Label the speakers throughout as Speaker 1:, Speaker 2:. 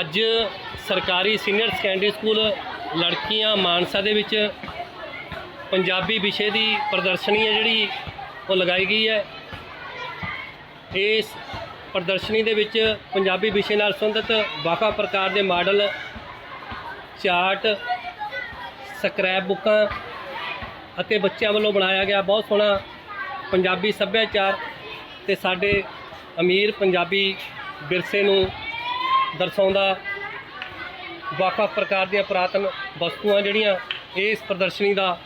Speaker 1: ਅੱਜ ਸਰਕਾਰੀ senior secondary school ਲੜਕੀਆਂ ਮਾਨਸਾ ਦੇ ਵਿੱਚ ਪੰਜਾਬੀ ਵਿਸ਼ੇ ਦੀ ਪ੍ਰਦਰਸ਼ਨੀ ਹੈ ਜਿਹੜੀ ਉਹ ਲਗਾਈ ਗਈ ਹੈ। ਇਸ ਪ੍ਰਦਰਸ਼ਨੀ ਦੇ ਵਿੱਚ ਪੰਜਾਬੀ ਵਿਸ਼ੇ ਨਾਲ ਸੰਬੰਧਿਤ ਵੱਖ ਵੱਖ ਪ੍ਰਕਾਰ ਦੇ ਮਾਡਲ, ਚਾਰਟ, ਸਕ੍ਰੈਪ ਬੁੱਕਾਂ ਅਤੇ ਬੱਚਿਆਂ ਵੱਲੋਂ ਬਣਾਇਆ ਗਿਆ ਬਹੁਤ ਸੋਹਣਾ ਪੰਜਾਬੀ ਸੱਭਿਆਚਾਰ ਤੇ ਸਾਡੇ ਅਮੀਰ ਪੰਜਾਬੀ ਵਿਰਸੇ ਨੂੰ ਦਰਸਾਉਂਦਾ ਵੱਖ-ਵੱਖ ਪ੍ਰਕਾਰ ਦੀਆਂ ਪੁਰਾਤਨ ਵਸਤੂਆਂ ਜਿਹੜੀਆਂ ਇਸ ਪ੍ਰਦਰਸ਼ਨੀ ਦਾ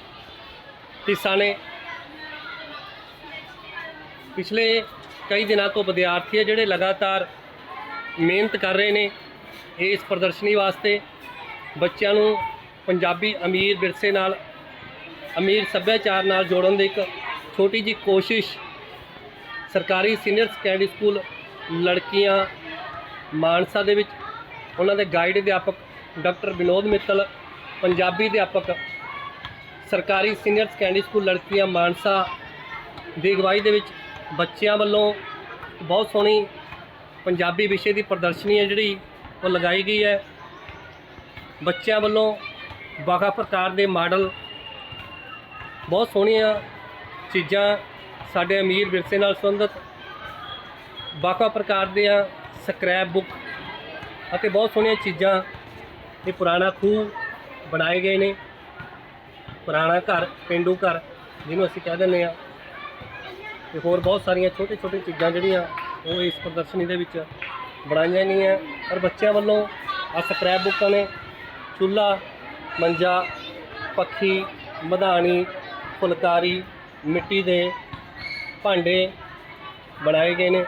Speaker 1: ਹਿੱਸਾ ਨੇ। ਪਿਛਲੇ ਕਈ ਦਿਨਾਂ ਤੋਂ ਵਿਦਿਆਰਥੀ ਆ ਜਿਹੜੇ ਲਗਾਤਾਰ ਮਿਹਨਤ ਕਰ ਰਹੇ ਨੇ ਇਸ ਪ੍ਰਦਰਸ਼ਨੀ ਵਾਸਤੇ। ਬੱਚਿਆਂ ਨੂੰ ਪੰਜਾਬੀ ਅਮੀਰ ਵਿਰਸੇ ਨਾਲ, ਅਮੀਰ ਸੱਭਿਆਚਾਰ ਨਾਲ ਜੋੜਨ ਦੀ ਇੱਕ ਛੋਟੀ ਜੀ ਕੋਸ਼ਿਸ਼। ਸਰਕਾਰੀ ਸੀਨੀਅਰ ਸੈਕੰਡਰੀ ਸਕੂਲ ਲੜਕੀਆਂ ਮਾਨਸਾ ਦੇ ਵਿੱਚ ਉਹਨਾਂ ਦੇ ਗਾਈਡ ਅਧਿਆਪਕ ਡਾਕਟਰ ਵਿਨੋਦ ਮਿੱਤਲ, ਪੰਜਾਬੀ ਅਧਿਆਪਕ, ਸਰਕਾਰੀ ਸੀਨੀਅਰ ਸੈਕੰਡਰੀ ਸਕੂਲ ਲੜਕੀਆਂ ਮਾਨਸਾ ਦੀ ਅਗਵਾਈ ਦੇ ਵਿੱਚ ਬੱਚਿਆਂ ਵੱਲੋਂ ਬਹੁਤ ਸੋਹਣੀ ਪੰਜਾਬੀ ਵਿਸ਼ੇ ਦੀ ਪ੍ਰਦਰਸ਼ਨੀ ਹੈ ਜਿਹੜੀ ਉਹ ਲਗਾਈ ਗਈ ਹੈ। ਬੱਚਿਆਂ ਵੱਲੋਂ ਵੱਖ ਪ੍ਰਕਾਰ ਦੇ ਮਾਡਲ ਬਹੁਤ ਸੋਹਣੀਆਂ ਚੀਜ਼ਾਂ ਸਾਡੇ ਅਮੀਰ ਵਿਰਸੇ ਨਾਲ ਸੰਬੰਧਿਤ। ਵੱਖ ਪ੍ਰਕਾਰ ਦੀਆਂ ਸਕ੍ਰੈਪ ਬੁੱਕ ਅਤੇ ਬਹੁਤ ਸੋਹਣੀਆਂ ਚੀਜ਼ਾਂ ਇਹ ਪੁਰਾਣਾ ਖੂਹ ਬਣਾਏ ਗਏ ਨੇ। ਪੁਰਾਣਾ ਘਰ, ਪਿੰਡੂ ਘਰ, ਜਿਹਨੂੰ ਅਸੀਂ ਕਹਿ ਦਿੰਦੇ ਆ ਤੇ ਹੋਰ ਬਹੁਤ ਸਾਰੀਆਂ ਛੋਟੇ ਛੋਟੇ ਚੀਜ਼ਾਂ ਜਿਹੜੀਆਂ ਉਹ ਇਸ ਪ੍ਰਦਰਸ਼ਨੀ ਦੇ ਵਿੱਚ ਬਣਾਈਆਂ ਗਈਆਂ। ਔਰ ਬੱਚਿਆਂ ਵੱਲੋਂ ਆ ਸਕ੍ਰੈਪ ਬੁੱਕਾਂ ਨੇ ਚੁੱਲ੍ਹਾ, ਮੰਜਾ, ਪੱਖੀ, ਮਧਾਣੀ, ਫੁਲਕਾਰੀ, ਮਿੱਟੀ ਦੇ ਭਾਂਡੇ ਬਣਾਏ ਗਏ ਨੇ।